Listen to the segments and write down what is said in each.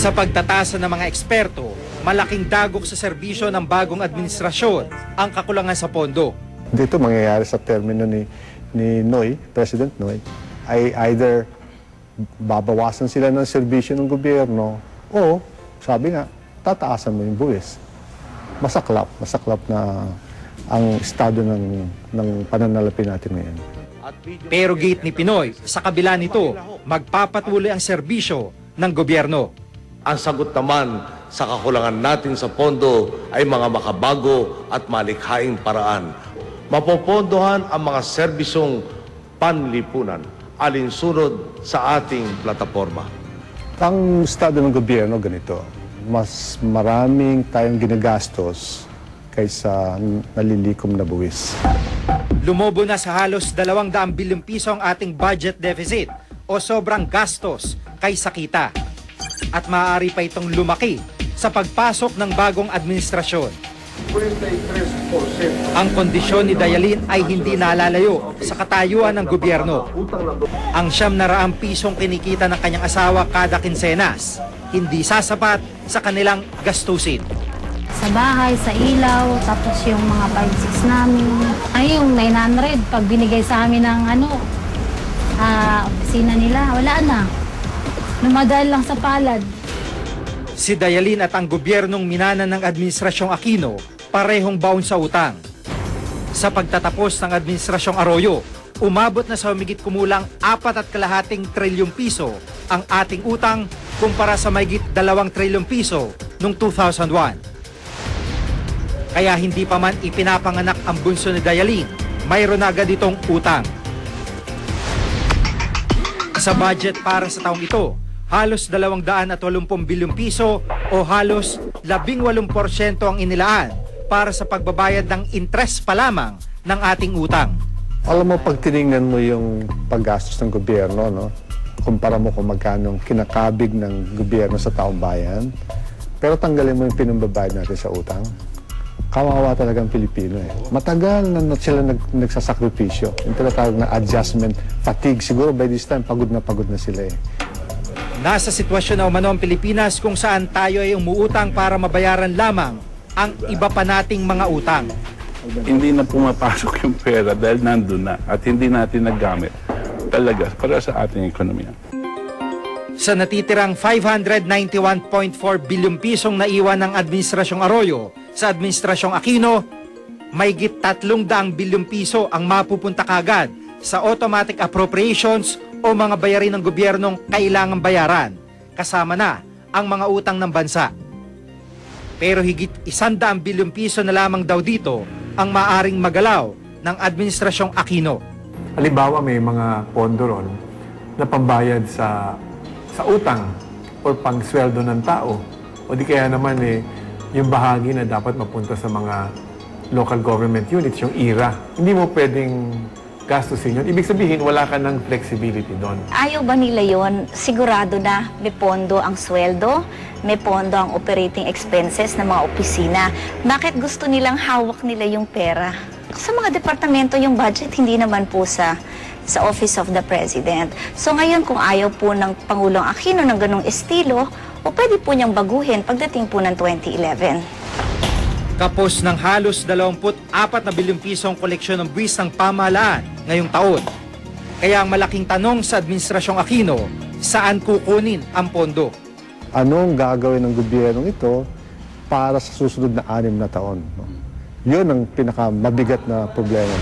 Sa pagtatasa ng mga eksperto, malaking dagok sa serbisyo ng bagong administrasyon ang kakulangan sa pondo. Dito mangyayari sa termino ni, ni Noy, President Noy, ay either babawasan sila ng serbisyo ng gobyerno o, sabi nga, tataasan mo yung buwis. Masaklap, masaklap na ang estado ng, ng pananalapi natin ngayon. Pero gate ni Pinoy, sa kabila nito, magpapatuloy ang serbisyo ng gobyerno. Ang sagot naman sa kakulangan natin sa pondo ay mga makabago at malikhaing paraan. Mapopondohan ang mga serbisyong panlipunan alinsunod sa ating plataforma. Ang estado ng gobyerno ganito, mas maraming tayong ginagastos kaysa nalilikom na buwis. Lumobo na sa halos 200 bilyong piso ang ating budget deficit o sobrang gastos kaysa kita. At maaari pa itong lumaki sa pagpasok ng bagong administrasyon. Ang kondisyon ni Dayalin ay hindi nalalayo sa katayuan ng gobyerno. Ang siyam na raang pisong kinikita ng kanyang asawa kada kinsenas, hindi sasapat sa kanilang gastusin. sa bahay, sa ilaw, tapos yung mga 5-6 namin. Ay, yung 900, pag binigay sa amin ng ano, ah, opisina nila, wala na. Lumadaan lang sa palad. Si Dayalin at ang gobyernong minana ng Administrasyong Aquino parehong baon sa utang. Sa pagtatapos ng Administrasyong Arroyo, umabot na sa humigit kumulang apat at kalahating trilyong piso ang ating utang kumpara sa mahigit dalawang trilyong piso noong 2001. Kaya hindi pa man ipinapanganak ang bunso ni Dayalin, mayroon agad itong utang. Sa budget para sa taong ito, halos 280 bilyong piso o halos 18% ang inilaan para sa pagbabayad ng interest pa lamang ng ating utang. Alam mo, pag tinignan mo yung paggastos ng gobyerno, no? kumpara mo kung magkano ang kinakabig ng gobyerno sa taong bayan, pero tanggalin mo yung pinambabayad natin sa utang, kawawa talagang Pilipino eh. Matagal na na sila nag, nagsasakripisyo. Yung tinatawag na adjustment fatigue. Siguro by this time, pagod na pagod na sila eh. Nasa sitwasyon na umano ang Pilipinas kung saan tayo ay umuutang para mabayaran lamang ang iba pa nating mga utang. hindi na pumapasok yung pera dahil nandun na at hindi natin nagamit talaga para sa ating ekonomiya. Sa natitirang 591.4 bilyong pisong naiwan ng Administrasyong Arroyo sa Administrasyong Aquino, may git 300 bilyong piso ang mapupunta kagad sa automatic appropriations o mga bayarin ng gobyernong kailangang bayaran, kasama na ang mga utang ng bansa. Pero higit 100 bilyong piso na lamang daw dito ang maaring magalaw ng Administrasyong Aquino. Halimbawa, may mga pondo ron na pambayad sa sa utang or pangsweldo ng tao. O di kaya naman eh, yung bahagi na dapat mapunta sa mga local government units, yung IRA. Hindi mo pwedeng gastusin yun. Ibig sabihin, wala ka ng flexibility doon. Ayaw ba nila yon? Sigurado na may pondo ang sweldo, may pondo ang operating expenses ng mga opisina. Bakit gusto nilang hawak nila yung pera? Sa mga departamento, yung budget hindi naman po sa sa Office of the President. So ngayon, kung ayaw po ng Pangulong Aquino ng ganong estilo, o pwede po niyang baguhin pagdating po ng 2011. Kapos ng halos 24 na bilyong pisong koleksyon ng buwis ng pamahalaan ngayong taon. Kaya ang malaking tanong sa Administrasyong Aquino, saan kukunin ang pondo? Anong gagawin ng gobyernong ito para sa susunod na anim na taon? No? Yun ang pinakamabigat na problema.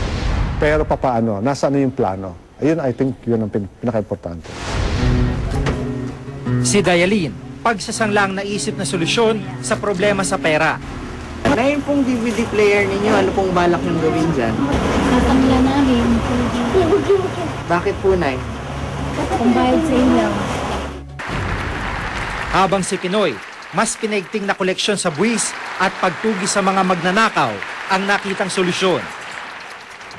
Pero papaano? Nasaan na yung plano? Ayun, I think, yun ang pin- pinaka-importante. Si Dayalin, pagsasanglang naisip na solusyon sa problema sa pera. Na yun pong DVD player ninyo, ano pong balak nyung gawin dyan? Tatangla namin, Bakit po, Nay? pambayad sa ilaw. Habang si Pinoy, mas pinaigting na koleksyon sa buwis at pagtugi sa mga magnanakaw ang nakitang solusyon.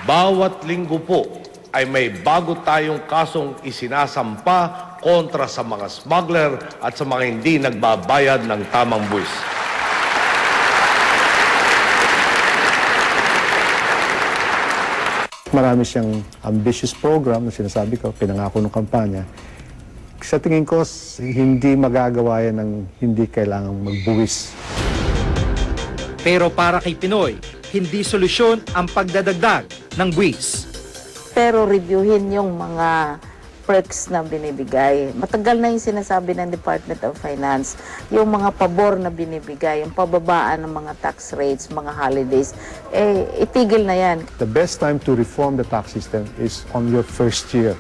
Bawat linggo po ay may bago tayong kasong isinasampa kontra sa mga smuggler at sa mga hindi nagbabayad ng tamang buwis. Marami siyang ambitious program na sinasabi ko, pinangako ng kampanya. Sa tingin ko, hindi magagawa yan ng hindi kailangang magbuwis. Pero para kay Pinoy, hindi solusyon ang pagdadagdag ng buwis. pero reviewin yung mga perks na binibigay. Matagal na yung sinasabi ng Department of Finance, yung mga pabor na binibigay, yung pababaan ng mga tax rates, mga holidays, eh, itigil na yan. The best time to reform the tax system is on your first year.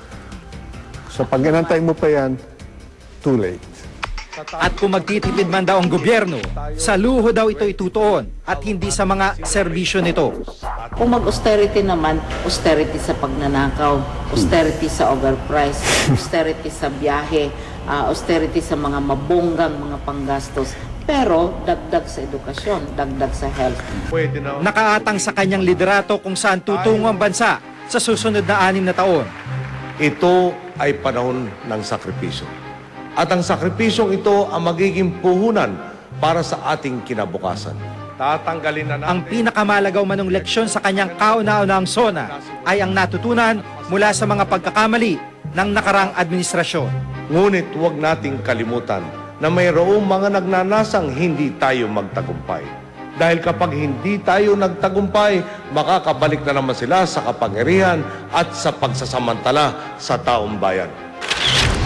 So pag inantay mo pa yan, too late. At kung magtitipid man daw ang gobyerno, sa luho daw ito itutuon at hindi sa mga serbisyo nito. Kung mag-austerity naman, austerity sa pagnanakaw, austerity sa overprice, austerity sa biyahe, ah, austerity sa mga mabonggang mga panggastos. Pero dagdag sa edukasyon, dagdag sa health. Pwede na. Nakaatang sa kanyang liderato kung saan tutungo ang bansa sa susunod na anim na taon. Ito ay panahon ng sakripisyo. At ang sakripisyong ito ang magiging puhunan para sa ating kinabukasan. Tatanggalin na natin Ang pinakamalagaw manong leksyon sa kanyang kauna-unahang sona ay ang natutunan mula sa mga pagkakamali ng nakarang administrasyon. Ngunit huwag nating kalimutan na mayroong mga nagnanasang hindi tayo magtagumpay. Dahil kapag hindi tayo nagtagumpay, makakabalik na naman sila sa kapangyarihan at sa pagsasamantala sa taong bayan.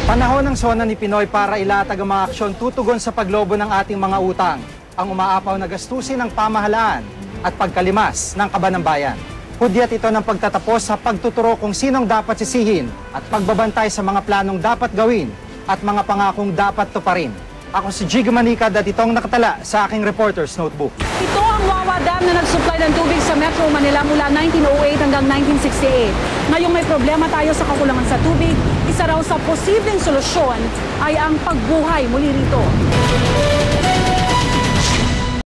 Panahon ng sona ni Pinoy para ilatag ang mga aksyon tutugon sa paglobo ng ating mga utang, ang umaapaw na gastusin ng pamahalaan at pagkalimas ng kaba ng bayan. Hudyat ito ng pagtatapos sa pagtuturo kung sinong dapat sisihin at pagbabantay sa mga planong dapat gawin at mga pangakong dapat tuparin. Ako si Jig Manika at itong nakatala sa aking reporter's notebook. Ito ang Wawa Dam na nagsupply ng tubig Metro Manila mula 1908 hanggang 1968. Ngayong may problema tayo sa kakulangan sa tubig, isa raw sa posibleng solusyon ay ang pagbuhay muli rito.